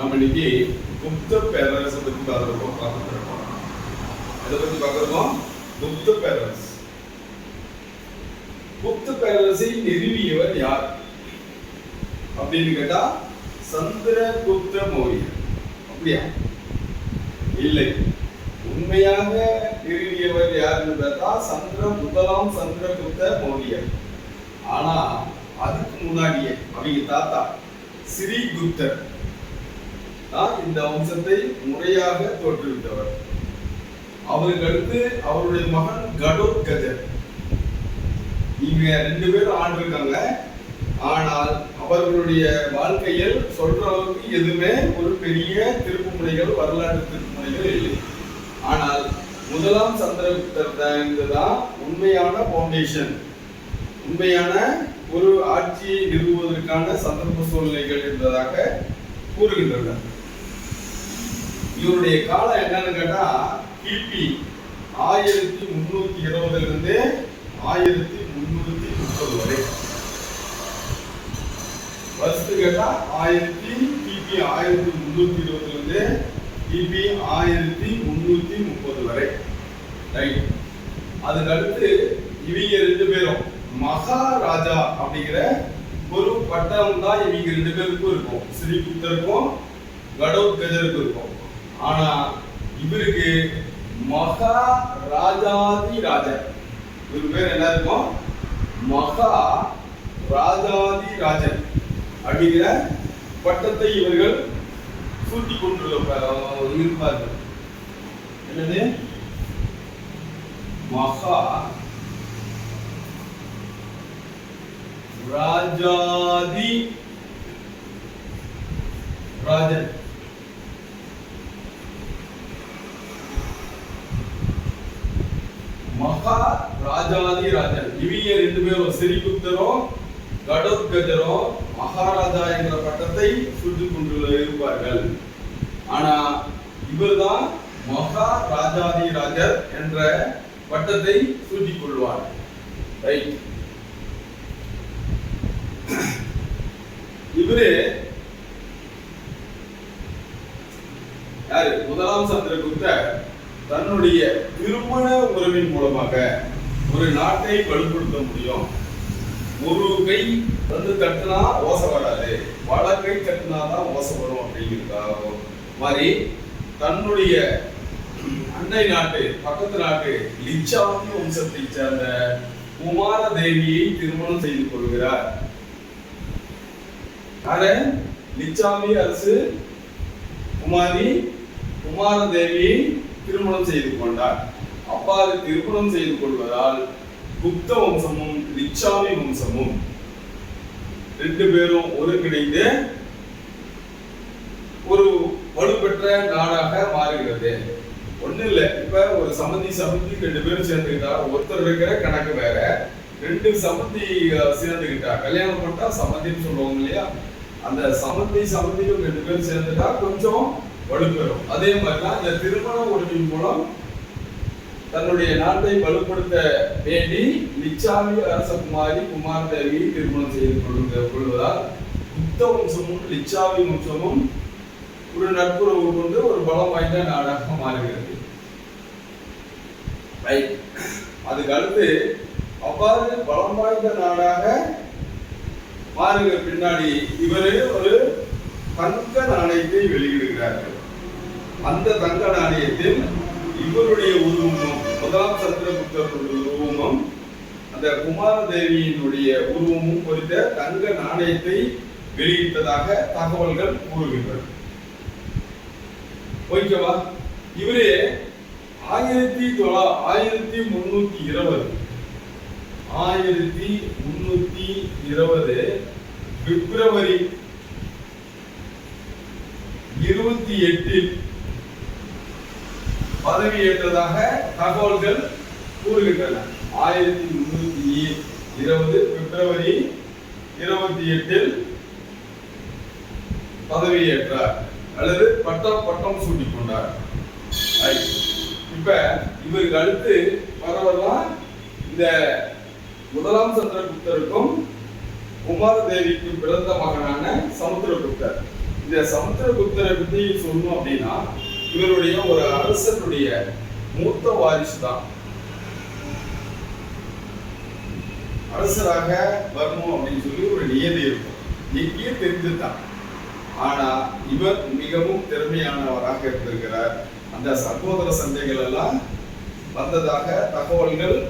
நம்ம இன்னைக்கு குப்த பேரரசை பத்தி பார்த்துருக்கோம் பார்த்துருக்கோம். எதை பத்தி பார்க்குறோம் குப்த பேரரசு குப்த பேரரசை நிறுவியவர் யார்? அப்படின்னு கேட்டா சந்திரகுப்த மௌரியர் அப்படியா? இல்லை. உண்மையாக நிறுவியவர் யாருன்னு பார்த்தா சந்திர முதலாம் சந்திரகுப்த மௌரியர் ஆனா அதுக்கு முன்னாடியே அவங்க தாத்தா ஸ்ரீகுப்தர். தான் இந்த வம்சத்தை முறையாக தோற்றுவித்தவர். அவருக்கு அடுத்து அவருடைய மகன் கடோத்கஜர் இவங்க ரெண்டு பேரும் ஆண்டிருக்காங்க. ஆனால் அவர்களுடைய வாழ்க்கையில் சொல்ற அளவுக்கு எதுவுமே ஒரு பெரிய திருப்புமுனைகள் வரலாற்று திருப்புமுனைகள் இல்லை. ஆனால் முதலாம் சந்திரகுப்தர் தான் உண்மையான பவுண்டேஷன் உண்மையான ஒரு ஆட்சியை நிறுவுவதற்கான சந்தர்ப்ப சூழ்நிலைகள் என்பதாக கூறுகின்றனர். இவருடைய காலம் என்னன்னு கேட்டா கிபி ஆயிரத்தி முன்னூத்தி இருபதுல இருந்து ஆயிரத்தி முன்னூத்தி முப்பது வரை. வருஷத்து கேட்டா ஆயிரத்தி கிபி ஆயிரத்தி முன்னூத்தி இருபதுல இருந்து கிபி ஆயிரத்தி முன்னூத்தி முப்பது வரை. ரைட் அதுக்கு அடுத்து இவங்க ரெண்டு பேரும் மகாராஜா அப்படிங்கிற ஒரு பட்டம் தான் இவங்க ரெண்டு பேருக்கும் இருக்கும். ஸ்ரீகுப்தருக்கும் கடோத்கஜருக்கும் இருக்கும். ஆனா இவருக்கு மகா ராஜாதி ராஜா இவர் பேர் என்ன இருக்கும் மகா ராஜாதி ராஜன் அப்படிங்கிற பட்டத்தை இவர்கள் சூட்டி கொண்டுள்ள இருப்பார்கள். என்னது? மகா ராஜாதி ராஜன் மகா ராஜாதி ராஜன் இவங்க ரெண்டு பேரும் சிறிகுப்தரும் கடோத்கஜரும் மகாராஜா என்ற பட்டத்தை சுற்றி கொண்டு இருப்பார்கள். ஆனா இவர்தான் மகா ராஜாதி ராஜர் என்ற பட்டத்தை சூட்டிக் கொள்வார் ரைட் இவரு யாரு? முதலாம் சந்திரகுப்தர் தன்னுடைய திருமண உறவின் மூலமாக ஒரு நாட்டை வலுப்படுத்த முடியும். ஒரு கை வந்து தட்டுனா ஓசை வராது. கை தட்டுனா தான் ஓசை வரும் மாதிரி தன்னுடைய அண்டை நாட்டு பக்கத்து நாட்டு லிச்சாமி வம்சத்தை சேர்ந்த குமார தேவியை திருமணம் செய்து கொள்கிறார். யாரு? லிச்சாமி அரசு குமாரி குமார தேவியை திருமணம் செய்து கொண்டார். அவ்வாறு திருமணம் செய்து கொள்வதால் குப்த வம்சமும் ரிச்சாமி வம்சமும் ரெண்டு பேரும் ஒருங்கிணைந்து ஒரு வலுப்பெற்ற நாடாக மாறுகிறது. ஒண்ணு இல்ல. இப்ப ஒரு சமந்தி சமந்தி ரெண்டு பேரும் சேர்ந்துக்கிட்டா ஒருத்தர் இருக்கிற கணக்கு வேற. ரெண்டு சமந்தி சேர்ந்துக்கிட்டா கல்யாணம் பண்ணா சமந்தின்னு சொல்லுவாங்க இல்லையா? அந்த சமந்தி சமந்தியும் ரெண்டு பேரும் சேர்ந்துட்டா கொஞ்சம் வலுப்பெறும். அதே மாதிரிதான் இந்த திருமண உறவின் மூலம் தன்னுடைய நாட்டை வலுப்படுத்த வேண்டி லிச்சாமி அரசகுமாரி குமாரதேவியை திருமணம் செய்து கொள்ளுங்க கொள்வதால் புத்த வம்சமும் லிச்சாவி வம்சமும் ஒரு நட்புறவு கொண்டு ஒரு பலம் வாய்ந்த நாடாக மாறுகிறது. அதுக்கு அடுத்து அவ்வாறு பலம் வாய்ந்த நாடாக மாறுகிற பின்னாடி இவரே ஒரு தங்க நாணயத்தை வெளியிடுகிறார்கள். அந்த தங்க நாணயத்தில் இவருடைய உருவம் முதலாம் சந்திரகுப்தருடைய உருவமும் அந்த குமாரதேவியினுடைய உருவமும் குறித்த தங்க நாணயத்தை வெளியிட்டதாக தகவல்கள் கூறுகின்றன. ஓகேவா இவரே ஆயிரத்தி தொள்ளா ஆயிரத்தி முன்னூத்தி இருபது. ஆயிரத்தி முன்னூத்தி இருபது பிப்ரவரி இருபத்தி எட்டில் பதவியேற்றதாக தகவல்கள் கூறுகின்றன. ஆயிரத்தி முன்னூத்தி இருபது பிப்ரவரி இருபத்தி எட்டில் பதவியேற்றார் அல்லது பட்டம் பட்டம் சூட்டிக் கொண்டார். இப்ப இவருக்கு அடுத்து வரவெல்லாம் இந்த முதலாம் சந்திரகுப்தருக்கும் குமாரதேவிக்கும் பிறந்த மகனான சமுத்திரகுப்தர். இந்த சமுத்திரகுப்தரை பத்தி சொல்லணும் அப்படின்னா இவருடைய ஒரு அரசனுடைய மூத்த வாரிசு தான். அரசராக வரணும் அப்படின்னு சொல்லி ஒரு நியதி இருக்கும். இங்கேயே தெரிஞ்சுதான் ஆனா இவர் மிகவும் திறமையானவராக இருந்திருக்கிறார். அந்த சகோதர சந்தைகள் எல்லாம் வந்ததாக தகவல்கள்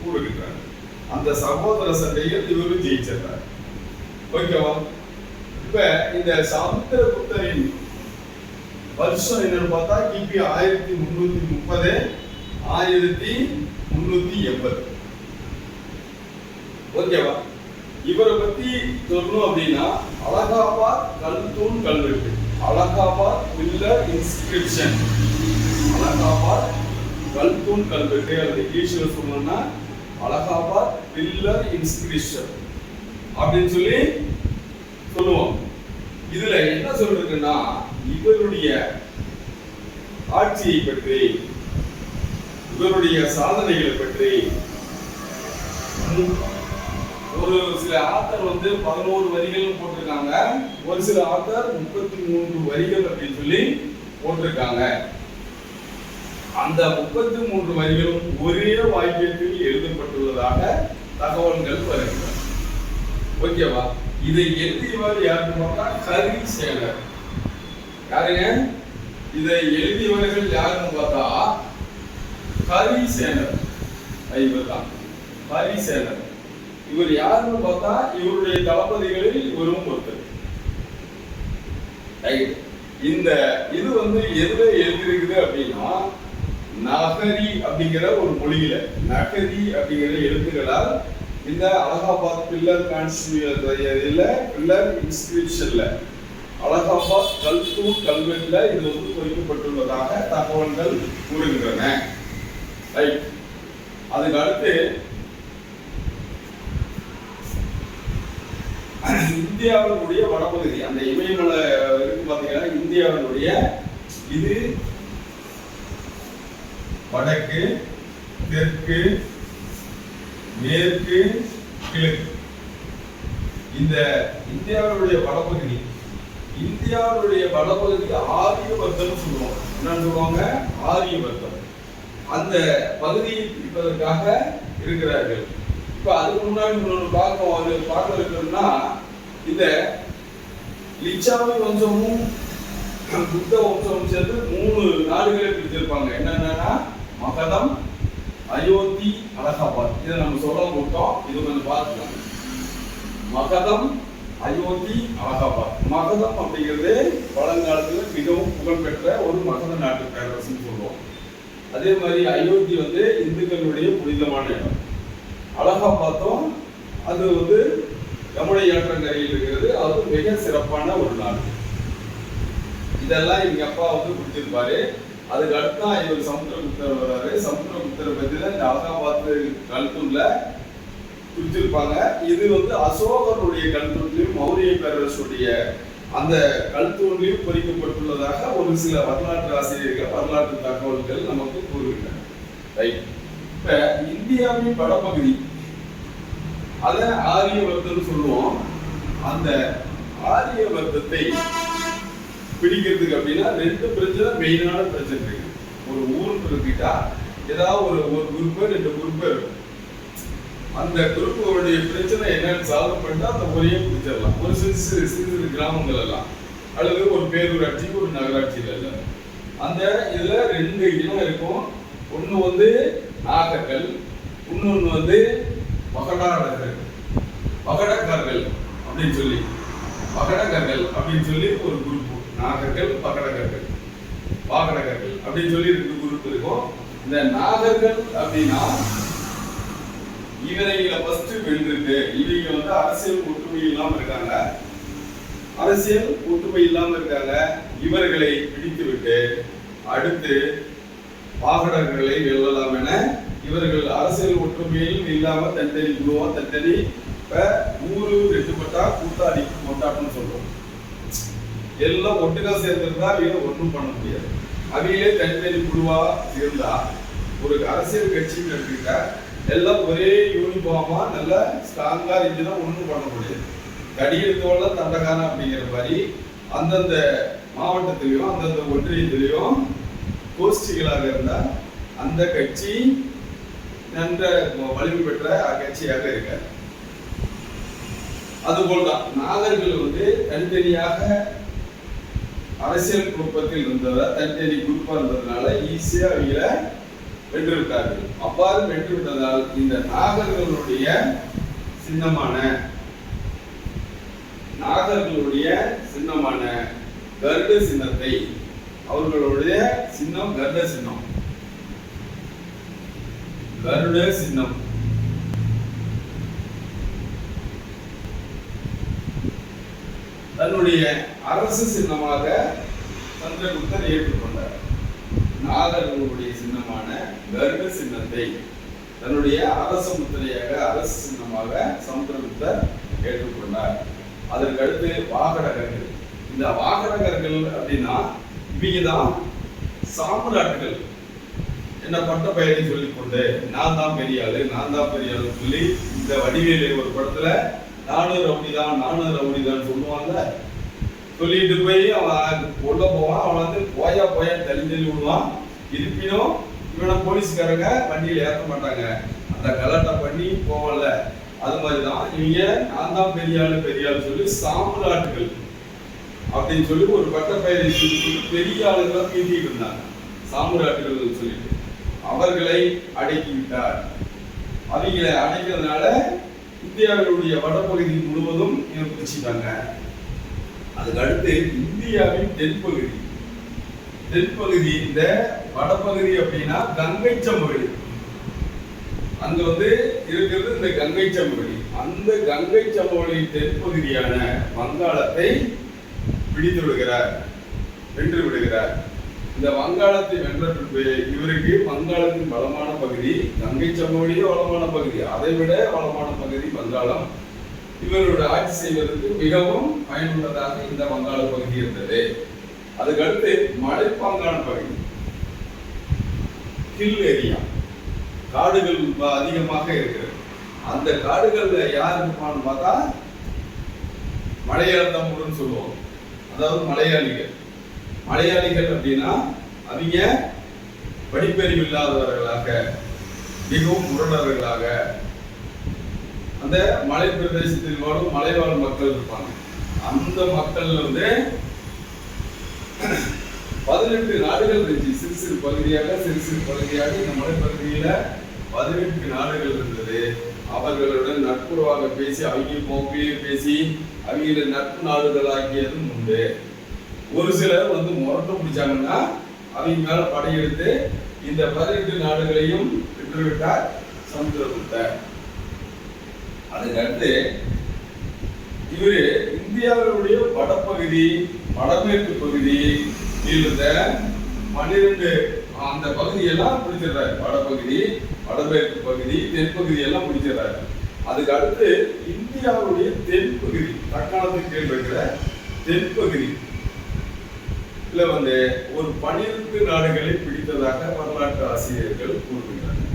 கூறுகின்றன. அந்த சகோதர சண்டையில் இவரும் ஜெயிச்சிருந்தார். ஓகேவா? இப்ப இந்த சமுத்திரகுப்தரின் வருஷம் என்னன்னு பார்த்தா கிபி ஆயிரத்தி முன்னூத்தி முப்பது ஆயிரத்தி முன்னூத்தி எண்பது. ஓகேவா? இவரை பத்தி சொல்லணும் அப்படின்னா அலகாபாத் கல்தூன் கல்வெட்டு அலகாபாத் பில்லர் இன்ஸ்கிரிப்ஷன் அலகாபாத் கல்தூன் கல்வெட்டு அல்லது இங்கிலீஷ்ல சொல்லணும்னா அலகாபாத் பில்லர் இன்ஸ்கிரிப்ஷன் அப்படின்னு சொல்லி சொல்லுவோம். இதுல என்ன சொல்றதுன்னா இவருடைய ஆட்சியை பற்றி இவருடைய சாதனைகளை பற்றி ஒரு சில ஆத்தர் வந்து பதினோரு வரிகள் போட்டிருக்காங்க. ஒரு சில ஆத்தர் முப்பத்தி மூன்று வரிகள் அப்படின்னு சொல்லி போட்டிருக்காங்க. அந்த முப்பத்தி மூன்று வரிகளும் ஒரே வாக்கியத்தில் எழுதப்பட்டுள்ளதாக தகவல்கள் வருகின்றன. ஓகேவா? இதை எழுதியவர் யாருன்னு பார்த்தா கரி சேனர் யாருங்க? இதை எழுதியவர்கள் யாருன்னு பார்த்தா ஹரி சேனர் இவர் தான் ஹரிசேனர் இவர் யாருன்னு பார்த்தா இவருடைய தளபதிகளில் இவரும் ஒருத்தர். இந்த இது வந்து எதுல எழுதியிருக்குது அப்படின்னா நகரி அப்படிங்கிற ஒரு மொழியில நகரி அப்படிங்கிற எழுத்துக்களால் இந்த அலகாபாத் பில்லர் கான்ஸ்டியூல பில்லர் இன்ஸ்கிரிப்ஷன்ல அலகாபாத் கல்தூர் கல்வெட்டில் இது வந்து குறிக்கப்பட்டுள்ளதாக தகவல்கள் கூறுகின்றன. ரைட் அதுக்கு அடுத்து இந்தியாவினுடைய வடபகுதி அந்த இமயமலை இருக்கு பார்த்தீங்கன்னா இந்தியாவினுடைய இது வடக்கு தெற்கு மேற்கு கிழக்கு. இந்த இந்தியாவினுடைய வடபகுதி இந்தியாவுடைய வடபகுதி ஆரியவர்த்தம் சொல்லுவோம். என்ன சொல்லுவாங்க? ஆரியவர்த்தம் அந்த பகுதியை பிடிப்பதற்காக இருக்கிறார்கள். இப்ப அதுக்கு முன்னாடி இன்னொன்று அது பார்க்க இருக்கிறோம்னா இந்த லிச்சாமி வம்சமும் புத்த வம்சமும் சேர்ந்து மூணு நாடுகளை பிரிச்சிருப்பாங்க. என்னென்னா மகதம் அயோத்தி அலகாபாத். இதை நம்ம சொல்ல மாட்டோம் இது கொஞ்சம் பார்த்துக்கலாம் மகதம் அயோத்தி அலகாபாத் மகதம் அப்படிங்கிறது பழங்காலத்தில் மிகவும் புகழ்பெற்ற ஒரு மகத நாட்டு பேரரசுன்னு சொல்லுவோம். அதே மாதிரி அயோத்தி வந்து இந்துக்களுடைய புனிதமான இடம். அலகாபாத்தும் அது வந்து யமுனை ஏற்றங்கரையில் இருக்கிறது. அது மிக சிறப்பான ஒரு நாடு. இதெல்லாம் எங்க அப்பா வந்து கொடுத்திருப்பாரு. அதுக்கு அடுத்தா இவர் சமுத்திரகுப்தர் வர்றாரு. சமுத்திரகுப்தரை பத்தி தான் இந்த அலகாபாத் கல்தூன்ல குறிச்சிருப்பாங்க இது வந்து அசோகருடைய கல்தூன்லையும் மௌரிய பேரரசுடைய அந்த கல்தூண்லையும் பொறிக்கப்பட்டுள்ளதாக ஒரு சில வரலாற்று ஆசிரியர்கள் வரலாற்று தகவல்கள் நமக்கு கூறுகின்றன. ரைட் இப்ப இந்தியாவின் வடபகுதி அத ஆரியவர்த்தம் சொல்லுவோம். அந்த ஆரியவர்த்தத்தை பிடிக்கிறதுக்கு அப்படின்னா ரெண்டு பிரச்சனை மெயினான பிரச்சனை இருக்கு. ஒரு ஊர் இருக்கிட்டா ஏதாவது ஒரு ஒரு குரூப் ரெண்டு குரூப் இருக்கும். அந்த குரூப்போடைய பிரச்சனை என்னன்னு சால்வ் பண்ணிட்டு அந்த ஒரே பிடிச்சிடலாம் ஒரு சிறு சிறு சிறு சிறு கிராமங்கள் எல்லாம். அல்லது ஒரு பேரூராட்சி ஒரு நகராட்சியில் இல்ல. அந்த இதில் ரெண்டு இனம் இருக்கும். ஒன்று வந்து நாகர்கள் இன்னொன்று வந்து மகடாடர்கள் பகடக்காரர்கள் அப்படின்னு சொல்லி. பகடகர்கள் அப்படின்னு சொல்லி ஒரு குரூப் நாகர்கள் பகடகர்கள் பாகடகர்கள் அப்படின்னு சொல்லி ரெண்டு குரூப் இருக்கும். இந்த நாகர்கள் அப்படின்னா இவரைகளை ஃபர்ஸ்ட் வென்றுட்டு இவங்க வந்து அரசியல் ஒற்றுமை இல்லாம இருக்காங்க. அரசியல் ஒற்றுமை இல்லாம இருக்காங்க. இவர்களை பிடித்து விட்டு அடுத்து பாகடர்களை வெல்லலாம் என இவர்கள் அரசியல் ஒற்றுமையில் இல்லாம தனித்தனி குழுவா தனித்தனி இப்ப ஊரு ரெண்டு கூட்டாளிக்கு கொண்டாட்டம்னு சொல்றோம். எல்லாம் ஒட்டுக்கா சேர்ந்திருந்தா இவங்க ஒன்றும் பண்ண முடியாது. அவையிலே தனித்தனி குழுவா இருந்தா ஒரு அரசியல் கட்சின்னு எடுத்துக்கிட்டா எல்லாம் ஒரே யூனிஃபார்மா நல்லா ஸ்ட்ராங்கா இருந்துச்சுன்னா ஒன்றும் பண்ண முடியாது. கடி எடுத்தவெல்லாம் அப்படிங்கிற மாதிரி அந்தந்த மாவட்டத்திலையும் அந்தந்த ஒன்றியத்திலையும் கோஷ்டிகளாக இருந்தால் அந்த கட்சி நன்ற வலிமை பெற்ற கட்சியாக இருக்காது அதுபோல்தான் நாகர்கள் வந்து தனித்தனியாக அரசியல் குழுப்பத்தில் இருந்ததா தனித்தனி குரூப்பாக இருந்ததுனால ஈஸியாக அவங்கள வென்றுவிட்டார்கள் அவ்வாறு வென்றுவிட்டதால் இந்த நாகர்களுடைய சின்னமான நாகர்களுடைய சின்னமான கருட சின்னத்தை அவர்களுடைய சின்னம் கருட சின்னம். கருட சின்னம். தன்னுடைய அரசு சின்னமாக சந்திரகுப்தர் ஏற்றுக்கொண்டார். நாகர்களுடைய சின்னமான கருட சின்னத்தை தன்னுடைய அரச முத்திரையாக அரசு சின்னமாக சமுத்திரகுப்தர் ஏற்றுக்கொண்டார். அதற்கடுத்து வாகடகர்கள் இந்த வாகடகர்கள் அப்படின்னா இவங்க தான் சாம்ராட்டுகள். என்ன பட்ட பெயரை சொல்லிக்கொண்டு நான் தான் பெரிய ஆளு நான் தான் பெரிய ஆளு சொல்லி இந்த வடிவேலு ஒரு படத்துல நானும் ரவுடி தான் நானும் ரவுடி தான் சொல்லுவாங்க. சொல்லிட்டு போய் அவன் உள்ள போவான் அவன் வந்து போயா போயா தெளிஞ்சு விடுவான். இருப்பினும் இவனை போலீஸ்காரங்க வண்டியில ஏற்ற மாட்டாங்க. அந்த கலாட்டம் பண்ணி போகல. அது மாதிரி தான் இவங்க நான் தான் பெரிய ஆளு பெரிய ஆளு சொல்லி சாம்ராட்டுகள் அப்படின்னு சொல்லி ஒரு பட்ட சொல்லி பெரிய ஆளுங்களை பீட்டிட்டு இருந்தாங்க. சாம்ராட்டுகள் சொல்லிட்டு. அவர்களை அடக்கி விட்டார். அவங்களை அடைக்கிறதுனால இந்தியாவினுடைய வடபகுதி முழுவதும் இவங்க பிடிச்சிட்டாங்க. அதுக்கு அடுத்து இந்தியாவின் தென்பகுதி. தென்பகுதி இந்த வடபகுதி அப்படின்னா கங்கை சமவெளி. அங்க வந்து இருக்கிறது இந்த கங்கை சமவெளி. அந்த கங்கை சமவெளி தென்பகுதியான வங்காளத்தை பிடித்து விடுகிறார் வென்று விடுகிறார். இந்த வங்காளத்தை வென்ற பின்பு இவருக்கு வங்காளத்தின் வளமான பகுதி கங்கை சமவெளியே வளமான பகுதி. அதை விட வளமான பகுதி வங்காளம். இவரோட ஆட்சி செய்வதற்கு மிகவும் பயனுள்ளதாக இந்த வங்காள பகுதி இருந்தது. அதுக்கடுத்து மலைப்பாங்கான பகுதி. ஹில் ஏரியா காடுகள் அதிகமாக இருக்கிறது. அந்த காடுகள்ல யார் இருப்பான்னு பார்த்தா மலையாள தமிழர்னு சொல்லுவோம் அதாவது மலையாளிகள். மலையாளிகள் அப்படின்னா அவங்க படிப்பறிவு இல்லாதவர்களாக மிகவும் முரடர்களாக அந்த மலை பிரதேசத்தில் வாழும் மலைவாழ் மக்கள் இருப்பாங்க. அந்த மக்கள் வந்து பதினெட்டு நாடுகள் இருந்துச்சு. சிறு சிறு பகுதியாக சிறு சிறு பகுதியாக. இந்த மலைப்பகுதியில பதினெட்டு நாடுகள் இருந்தது. அவர்களுடன் நட்புறவாக பேசி அவங்க போக்கிலேயே பேசி அவங்கள நட்பு நாடுகளாக்கியதும் உண்டு. ஒரு சிலர் வந்து முரட்டை பிடிச்சாங்கன்னா அவங்க மேல படையெடுத்து இந்த பதினெட்டு நாடுகளையும் விட்டுவிட்டார் சமுத்திரகுப்தர். அதுக்கடுத்து இவரு இந்தியாவினுடைய வடப்பகுதி வடமேற்கு பகுதி இருந்த பன்னிரெண்டு அந்த பகுதியெல்லாம் பிடிச்சிடுறாரு. வடபகுதி வடமேற்கு பகுதி தென்பகுதி எல்லாம் பிடிச்சிடுறாரு. அதுக்கு அடுத்து இந்தியாவுடைய தென்பகுதி தக்காணத்துக்கு கீழ் இருக்கிற தென்பகுதி இல்ல வந்து ஒரு பனிரெண்டு நாடுகளை பிடித்ததாக வரலாற்று ஆசிரியர்கள் கூறுகின்றனர்.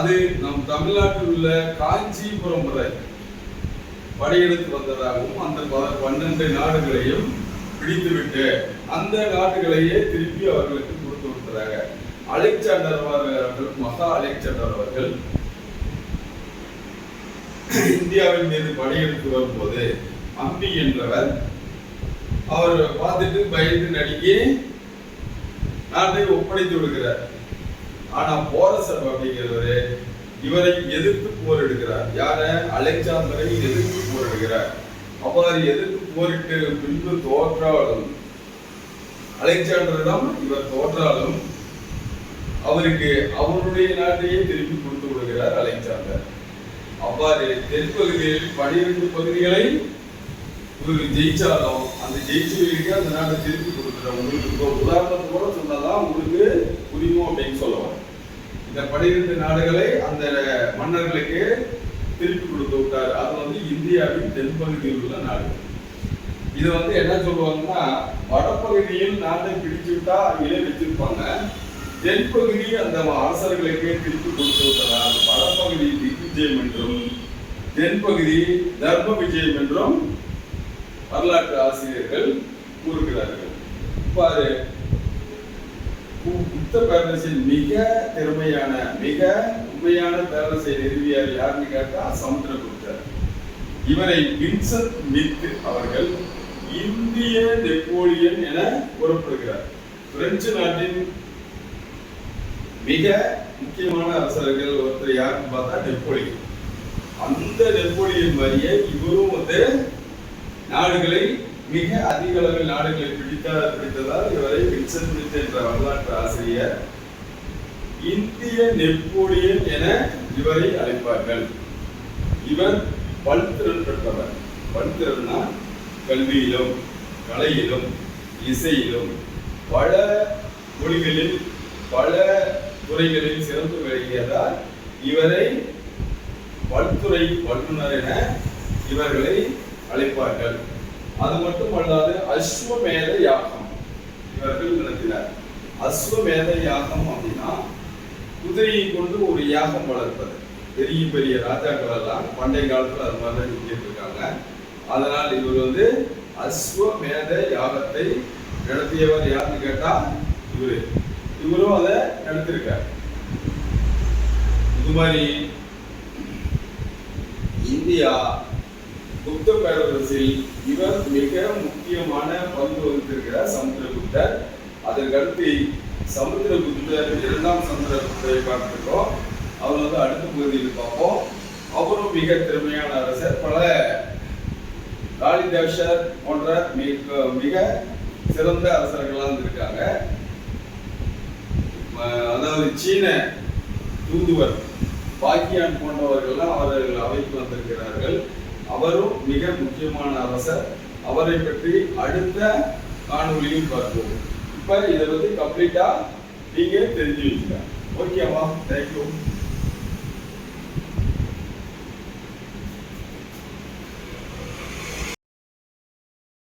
அது நம் தமிழ்நாட்டில் உள்ள காஞ்சிபுரம் வரை. படையெடுத்து வந்ததாகவும் அந்த ப- பன்னெண்டு நாடுகளையும் பிடித்துவிட்டு அந்த நாடுகளையே திருப்பி அவர்களுக்கு கொடுத்து விட்டதாக. அலெக்சாண்டர் அவர்கள் மகா அலெக்சாண்டர் அவர்கள் இந்தியாவின் மீது படையெடுத்து வரும்போது அம்பி என்றவர் அவர் பார்த்துட்டு பயந்து நடுங்கி நாட்டை ஒப்படைத்து விடுகிறார். ஆனா போரசர் அப்படிங்கிறவரு இவரை எதிர்த்து போரிடுகிறார் யார? அலெக்சாந்தரை எதிர்த்து போரிடுகிறார் அவ்வாறு எதிர்த்து போரிட்டு பின்பு தோற்றாலும் அலெக்சாண்டரிடம் இவர் தோற்றாலும் அவருக்கு அவருடைய நாட்டையே திருப்பி கொடுத்து விடுகிறார் அலெக்சாண்டர். அவ்வாறு தென்பகுதியில் பனிரெண்டு பகுதிகளை இவர் ஜெயிச்சாலும் அந்த ஜெயிச்சவர்களுக்கு அந்த நாட்டை திருப்பி கொடுக்குற உங்களுக்கு இப்போ உதாரணத்து கூட சொன்னாதான் உங்களுக்கு புரியும் அப்படின்னு சொல்லுவோம். இந்த பனிரெண்டு நாடுகளை அந்த மன்னர்களுக்கு திருப்பி கொடுத்து விட்டார். அது வந்து இந்தியாவின் தென்பகுதியில் உள்ள நாடு. இது வந்து என்ன சொல்லுவாங்கன்னா வடப்பகுதியில் நாட்டை பிடிச்சு விட்டா அவங்களே வச்சிருப்பாங்க தென்பகுதி அந்த அரசர்களுக்கே திருப்பி கொடுத்து விட்டதால் வடப்பகுதி திக்விஜயம் என்றும் தென்பகுதி தர்ம விஜயம் என்றும் வரலாற்று ஆசிரியர்கள் கூறுகிறார்கள். பாரு புத்த பேரரசின் மிக திறமையான மிக உண்மையான பேரரசை நிறுவியார் யாருன்னு கேட்டா சமுத்திரகுப்தர். இவரை வின்சென்ட் மித் அவர்கள் இந்திய நெப்போலியன் என கூறப்படுகிறார். பிரெஞ்சு நாட்டின் மிக முக்கியமான அரசர்கள் ஒருத்தர் யாருன்னு பார்த்தா நெப்போலியன். அந்த நெப்போலியன் மாதிரியே இவரும் வந்து நாடுகளை மிக அதிக அளவில் நாடுகளை பிடித்த பிடித்ததால் இவரை வின்சென்ட் பிடித்த என்ற வரலாற்று ஆசிரியர் இந்திய நெப்போலியன் என இவரை அழைப்பார்கள். இவர் பல்திறன் பெற்றவர். பல்திறன்னா கல்வியிலும் கலையிலும் இசையிலும் பல மொழிகளில் பல துறைகளில் சிறந்து விளங்கியதால் இவரை பல்துறை வல்லுநர் என இவர்களை அழைப்பார்கள். அது மட்டும் அல்லாது அஸ்வமேத யாகம் இவர்கள் நடத்தினார் அஸ்வமேத யாகம் அப்படின்னா குதிரையை கொண்டு ஒரு யாகம் வளர்ப்பது. பெரிய பெரிய ராஜாக்கள் எல்லாம் பண்டைய காலத்தில் அது மாதிரி தான் இருக்காங்க. அதனால் இவர் வந்து அஸ்வமேத யாகத்தை நடத்தியவர் யாருன்னு கேட்டா இவரு. இவரும் அதை நடத்திருக்கார். இது மாதிரி இந்தியா புத்த பேரரசில் இவர் மிக முக்கியமான பங்கு வகித்திருக்கிறார் சமுத்திரகுப்தர். அதற்கடுத்து சமுத்திரகுப்தர் இரண்டாம் சமுத்திரகுப்தரை பார்த்துருக்கோம் அவர் வந்து அடுத்த பகுதியில் பார்ப்போம். அவரும் மிக திறமையான அரசர். பல காளிதாசர் போன்ற மிக மிக சிறந்த அரசர்களாக இருந்திருக்காங்க. அதாவது சீன தூதுவர் பாக்கியான் போன்றவர்கள்லாம் அவர்கள் அவைக்கு வந்திருக்கிறார்கள். அவரும் மிக முக்கியமான அரசர். அவரை பற்றி அடுத்த காணொளியில் பார்ப்போம். இப்ப இதை வந்து கம்ப்ளீட்டா நீங்க தெரிஞ்சு வச்சுக்க ஓகேவா தேங்க்யூ